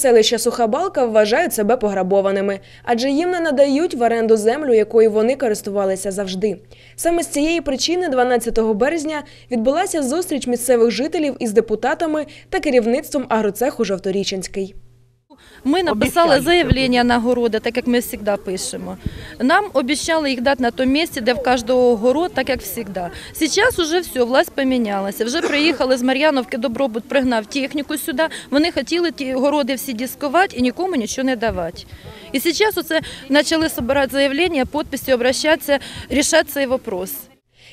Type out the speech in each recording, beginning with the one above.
Селища Суха Балка вважають себе пограбованими, адже їм не надають в оренду землю, якою вони користувалися завжди. Саме з цієї причини 12 березня відбулася зустріч місцевих жителів із депутатами та керівництвом агроцеху Жовторіченський. Ми написали заявлення на городи, так як ми завжди пишемо. Нам обіцяли їх дати на тому місці, де в кожного город, так як завжди. Зараз вже все, власть помінялася. Вже приїхали з Мар'яновки, Добробут пригнав техніку сюди. Вони хотіли ті городи всі дискувати і нікому нічого не давати. І зараз оце почали збирати заявлення, підписи, обращатися, рішати цей вопрос.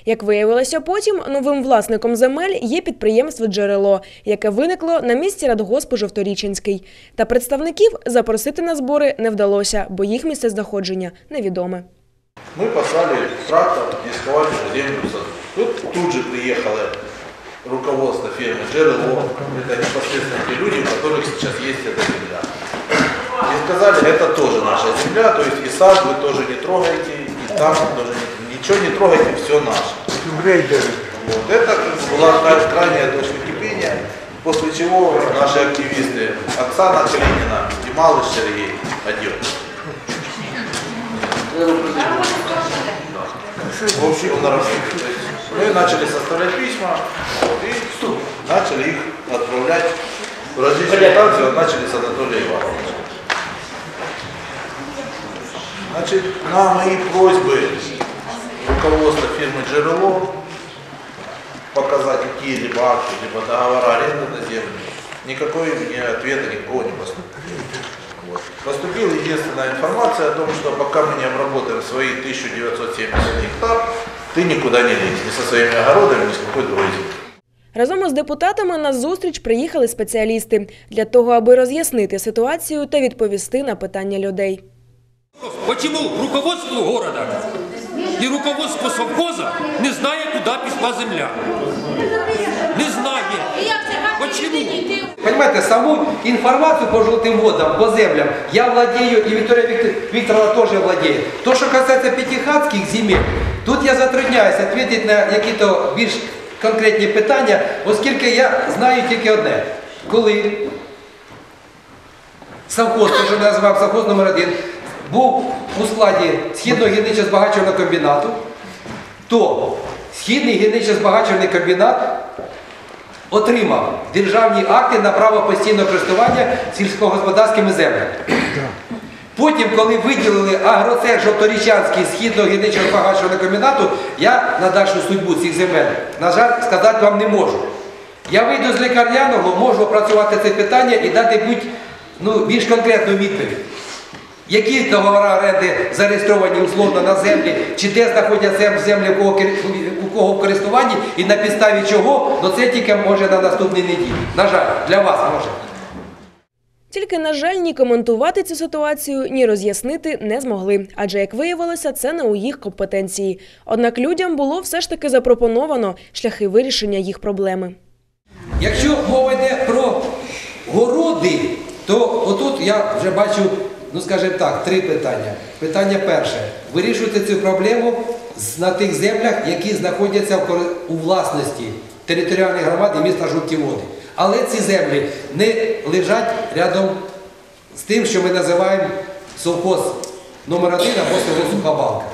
Як виявилося потім, новим власником земель є підприємство Джерело, яке виникло на місці радгоспу Жовторіченський. Та представників запросити на збори не вдалося, бо їх місцезнаходження невідоме. Мы послали трактор дисковать землю. Тут, тут же приехало руководство фирмы Джерело. Это непосредственно те люди, у которых сейчас есть эта земля. И сказали, это тоже наша земля, то есть и сад вы тоже не трогаете, и там тоже не- Ничего не трогайте, все наше. Вот. Это была кра- крайняя точка кипения, после чего наши активисты Оксана Калинина и Малыш Сергей Одет. В общем, на. Мы начали составлять письма вот, и начали их отправлять в различные станции, вот начали с Анатолия Ивановича. Значит, на мои просьбы руководства фирмы Джерело показать какие-либо акты, либо договора аренды на землю, никакой мне ответа никакого не поступило. Вот. Поступила единственная информация о том, что пока мы не обработаем свои 1970 гектар, ты никуда не лезь, ни со своими огородами, ни с какой другой землей. Разом із депутатами на зустріч приїхали спеціалісти для того, аби роз'яснити ситуацію та відповісти на питання людей. Почему руководство города и руководство совхоза не знает, куда пішла земля? Не знає. Почему? Понимаете, саму информацию по желтым водам, по землям я владею, и Виктория Виктор- Викторовна тоже владеет. То, что касается пятихатских земель, тут я затрудняюсь ответить на якісь більш конкретні питання, оскільки я знаю тільки одне. Коли совхоз, те, що називав совхоз номер 1 був у складі східного гірничо збагачувального комбінату, то східний гірничо збагачувальний комбінат отримав державні акти на право постійного користування сільськогосподарськими землями. Потім, коли виділили агроцех Жовторічанський східного гірничого збагачувального комбінату, я на дальшу судьбу цих земель, на жаль, сказати вам не можу. Я вийду з лікарняного, можу опрацювати це питання і дати будь, ну, більш конкретну відповідь. Які договори оренди зареєстровані условно на землі, чи де знаходяться зем- землі у кого, у кого в користуванні і на підставі чого, ну це тільки може на наступній неділі. На жаль, для вас може. Тільки, на жаль, ні коментувати цю ситуацію, ні роз'яснити не змогли, адже, як виявилося, це не у їх компетенції. Однак людям було все ж таки запропоновано шляхи вирішення їх проблеми. Якщо мова йде про городи, то отут я вже бачу, ну скажімо так, три питання. Питання перше. Вирішуйте цю проблему на тих землях, які знаходяться у власності територіальної громади міста Жовті Але ці землі не лежать рядом з тим, що ми називаємо совхоз номер один або село Сухобалка.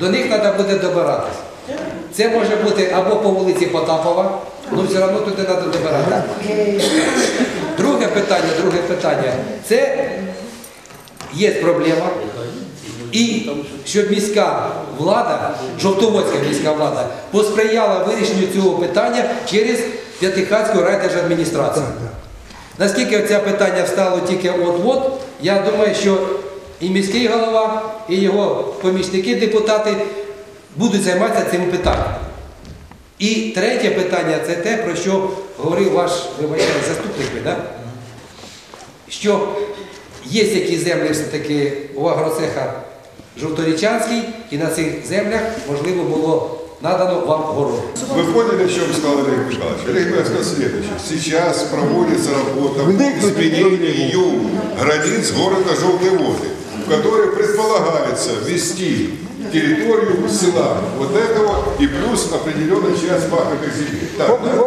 До них треба буде добиратись. Це може бути або по вулиці Потапова, ну все одно туди треба добиратися. Друге питання, друге питання. Це є проблема. І щоб міська влада, Жовтоводська міська влада, посприяла вирішенню цього питання через П'ятихатську райдержадміністрацію. Наскільки це питання встало тільки от-от, я думаю, що і міський голова, і його помічники, депутати будуть займатися цим питанням. І третє питання це те, про що говорив ваш вибачайте, заступник, да? що є якісь землі все-таки у агроцеха Жовторічанський, і на цих землях можливо було надано вам город. Вы поняли, о чем сказал Олег Михайлович? Олег Михайлович сказал следующее. Сейчас проводится работа по изменению границ города Желтые Воды, в которой предполагается ввести территорию села. Вот этого и плюс определенная часть пахотных земель. Так, да?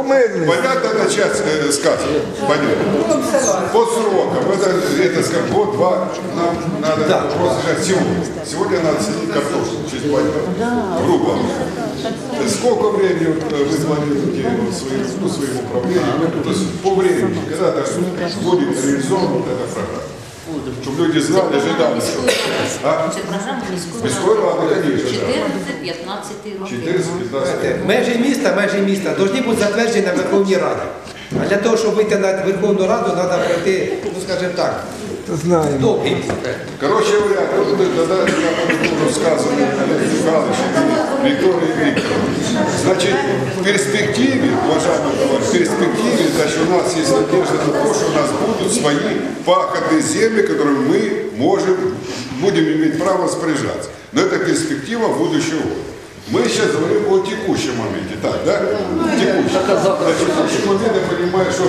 Понятно эта часть э, сказки? Понятно. По срокам, это, это скажем, год-два нам надо Да. просто решать сегодня. Сегодня надо сидеть картошку, чуть понятно. Грубо. говоря. Сколько времени э, вы э, своим, ну, своим управлением? То есть по времени, когда так будет реализована вот эта программа? Чтобы люди знали, ожидали. что- А? Це програма міської Міської ради, конечно, да. 14-15 років. 14-15 Межі міста, межі міста повинні бути затверджені на Верховній Раді. А для того, щоб вийти на Верховну Раду, треба пройти, ну скажімо так, довгий. Короче говоря, вот это, тогда я подумал рассказывали Олег Михайлович и Виктория Викторовна. Значит, в перспективе, уважаемый товарищ, в перспективе, значит, у нас есть надежда на то, что у нас будут свои пахотные земли, которыми мы можем, будем иметь право распоряжаться. Но это перспектива будущего года. Мы сейчас говорим о текущем моменте, так, да? Текущем. На текущий момент я понимаю, что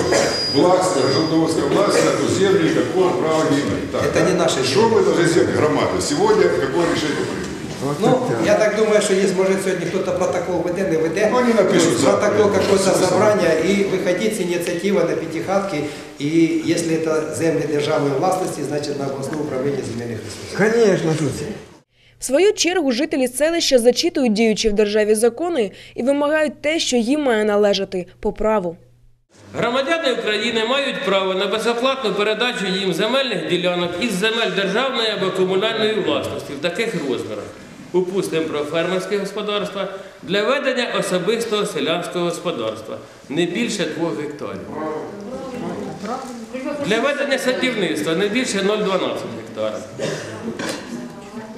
власть, Желтоводская власть эту землю никакого права не имеет. Так, Это да? не наши Что мы должны сделать, громада? Сегодня какое решение принято? Ну, я так думаю, що є, може сьогодні хтось протокол веде, не веде. Ну, вони напишуть. Протокол какое-то собрання і виходить ініціатива на п'ятихатки. І якщо це землі державної власності, значить на обласне управління земельних ресурсів. Конечно, тут. В свою чергу жителі селища зачитують діючі в державі закони і вимагають те, що їм має належати по праву. Громадяни України мають право на безоплатну передачу їм земельних ділянок із земель державної або комунальної власності в таких розмірах. Упустимо про фермерське господарство для ведення особистого селянського господарства не більше 2 гектарів. Для ведення садівництва не більше 0,12 гектара.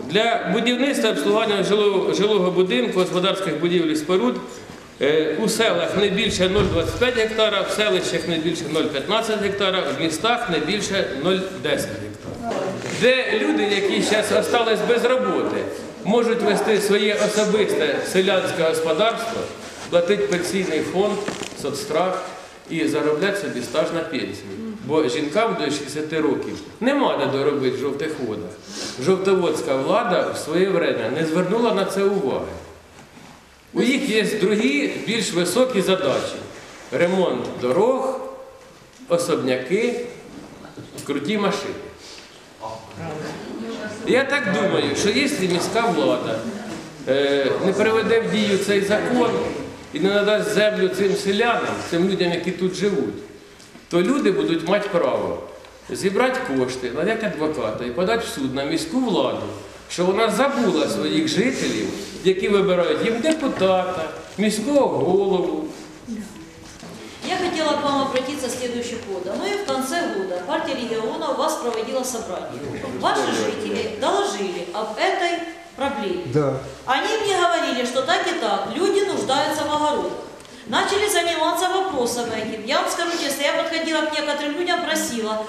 Для будівництва обслуговування жилого, жилого будинку, господарських будівель і споруд е, у селах не більше 0,25 гектара, в селищах не більше 0,15 гектара, в містах не більше 0,10 гектара. Де люди, які зараз залишились без роботи, можуть вести своє особисте селянське господарство, платити пенсійний фонд, соцстрах і заробляти собі стаж на пенсію. Бо жінкам до 60 років нема де доробити жовтих водах. Жовтоводська влада в своє время не звернула на це уваги. У їх є другі більш високі задачі: ремонт дорог, особняки, круті машини. Я так думаю, що якщо міська влада е, не приведе в дію цей закон і не надасть землю цим селянам, цим людям, які тут живуть, то люди будуть мати право зібрати кошти, наняти адвоката і подати в суд на міську владу, що вона забула своїх жителів, які вибирають їм депутата, міського голову, хотела к вам обратиться следующего года. Мы в конце года партия региона у вас проводила собрание. Ваши жители доложили об этой проблеме. Да. Они мне говорили, что так и так, люди нуждаются в огородах. Начали заниматься вопросом этим. Я вам скажу честно, я подходила к некоторым людям, просила,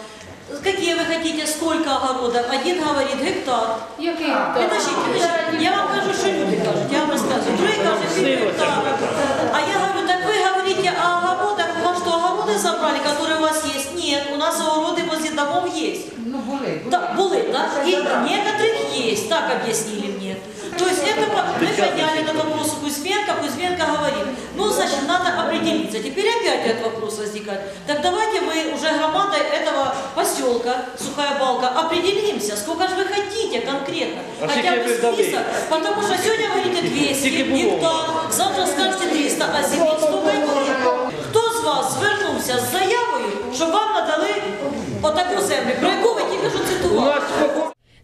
какие вы хотите, сколько огородов. Один говорит гектар. Подождите. Я вам кажу, что люди кажут, я вам рассказываю. Другой кажет, «Три забрали, которые у вас есть? Нет, у нас огороды возле домов есть. Ну, були. Да, были, да? И некоторых есть, так объяснили мне. То есть это мы подняли этот вопрос у Кузьменко, Кузьменко говорит, ну, значит, надо определиться. Теперь опять этот вопрос возникает. Так давайте мы уже громадой этого поселка, Сухая Балка, определимся, сколько же вы хотите конкретно. Хотя бы список, потому что сегодня говорите 200 гектар, завтра скажете 300, а земель столько щоб вам надали отаку землю, про яку ви тільки що цитували?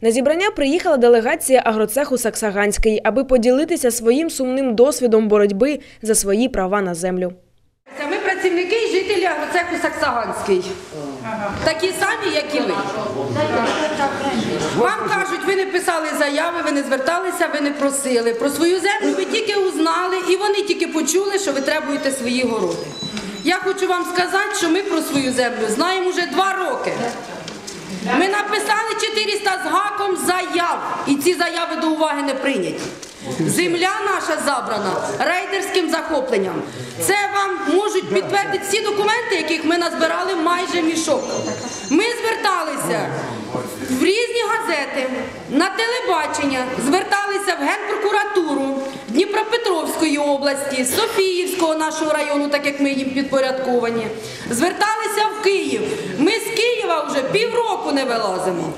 На зібрання приїхала делегація агроцеху Саксаганський, аби поділитися своїм сумним досвідом боротьби за свої права на землю. Це Ми працівники і жителі агроцеху Саксаганський. Такі самі, як і ви. Вам кажуть, ви не писали заяви, ви не зверталися, ви не просили. Про свою землю ви тільки узнали, і вони тільки почули, що ви требуєте свої городи. Я хочу вам сказати, що ми про свою землю знаємо вже два роки. Ми написали 400 з гаком заяв, і ці заяви до уваги не прийняті. Земля наша забрана рейдерським захопленням. Це вам можуть підтвердити всі документи, яких ми назбирали майже мішок. Ми зверталися в різні газети, на телебачення зверталися в Генпрокуратуру Дніпропетровської області, Софіївського нашого району, так як ми їм підпорядковані. Зверталися в Київ. Ми з Києва вже півроку не вилазимо.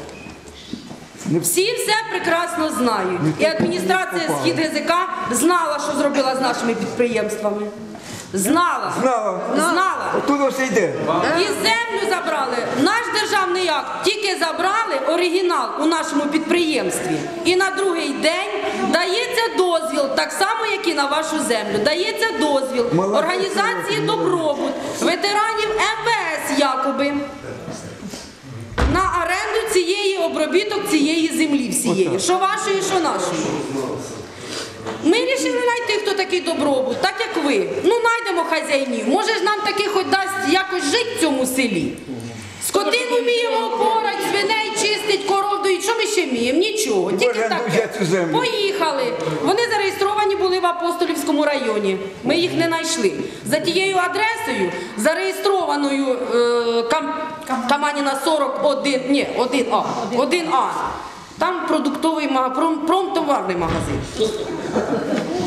Всі все прекрасно знають. І адміністрація схід ГЗК знала, що зробила з нашими підприємствами. Знала. Знала. Знала. Оттуда все йде. І землю забрали. Наш державний акт тільки забрали оригінал у нашому підприємстві. І на другий день дається дозвіл, так само, як і на вашу землю. Дається дозвіл Молодець. організації Добробут, ветеранів МВС якоби. На оренду цієї обробіток цієї землі всієї, що вашої, що нашої. Ми вирішили знайти, хто такий добробут, так як ви. Ну, знайдемо хазяїнів. Може ж нам таких хоч дасть якось жити в цьому селі. Скотину вміємо порать, свиней чистить, коров доїть. Що ми ще вміємо? Нічого. Тільки Боже, так. цю землю. Поїхали. Вони зареєстровані були в Апостолівському районі. Ми їх не знайшли. За тією адресою, зареєстрованою е, Кам... Каманіна 41, ні, 1А, 1А. Там продуктовий мага- пром, промтоварний магазин.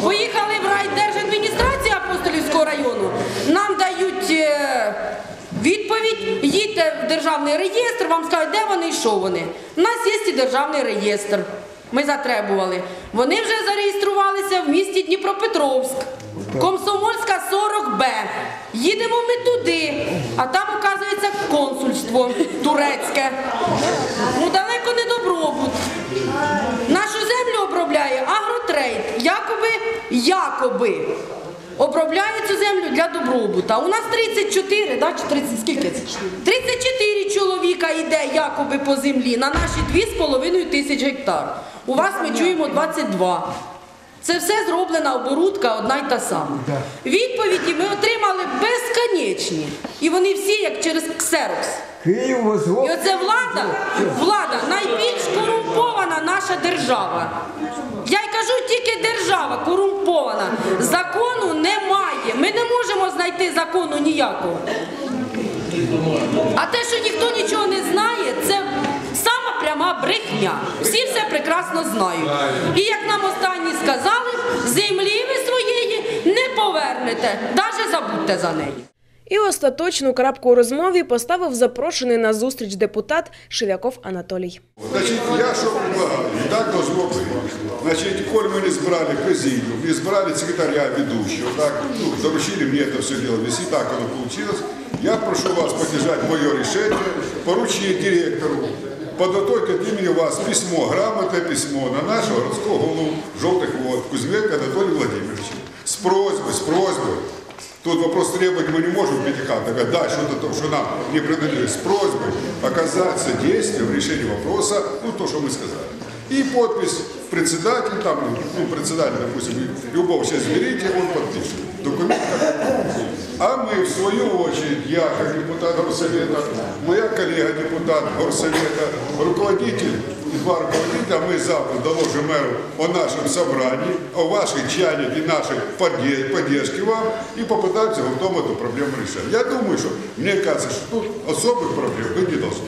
Поїхали в райдержадміністрацію Апостолівського району. Нам дають е, відповідь, їдьте в державний реєстр, вам скажуть, де вони і що вони. У нас є і державний реєстр. Ми затребували. Вони вже зареєструвалися в місті Дніпропетровськ. Комсомольська 40Б. Їдемо ми туди, а там, оказується, консульство турецьке. Ну далеко не добробут. Якоби, якоби обробляє цю землю для добробута. У нас 34, да, чи 30, скільки це? 34 чоловіка йде якоби по землі на наші 2,5 тисяч гектар. У вас ми чуємо 22. Це все зроблена оборудка одна й та сама. Відповіді ми отримали безконечні. І вони всі як через ксерокс. Київ, І оце влада, влада найбільш корумпована наша держава. Я й кажу, тільки держава корумпована. Закону немає. Ми не можемо знайти закону ніякого. А те, що ніхто нічого не знає, це сама пряма брехня. Всі все прекрасно знають. І як нам останні сказали, землі ви своєї не повернете, навіть забудьте за неї. І остаточну крапку у розмові поставив запрошений на зустріч депутат Шевяков Анатолій. Значит, я что предлагаю? Так должно быть. Значит, коль мы не избрали президиум, не избрали секретаря ведущего, так, ну, поручили мне это все дело вести, так оно получилось, я прошу вас поддержать мое решение, поручить директору, подготовить от имени вас письмо, грамотное письмо на нашего городского голову «Желтых вод» Кузьменко Анатолия Владимировича с просьбой, с просьбой Тут вопрос требовать мы не можем говорить, да, что-то то, что нам не принадлежит, с просьбой оказать содействие в решении вопроса, ну, то, что мы сказали. И подпись председателя, там, ну, председатель, допустим, любого сейчас берите, он подпишет. Документ как А мы, в свою очередь, я, как депутат горсовета, моя коллега, депутат горсовета, руководитель и два руководителя, мы завтра доложим мэру о нашем собрании, о вашей чаяниях и нашей подде- поддержке вам и попытаемся потом эту проблему решать. Я думаю, что, мне кажется, что тут особых проблем быть не должно.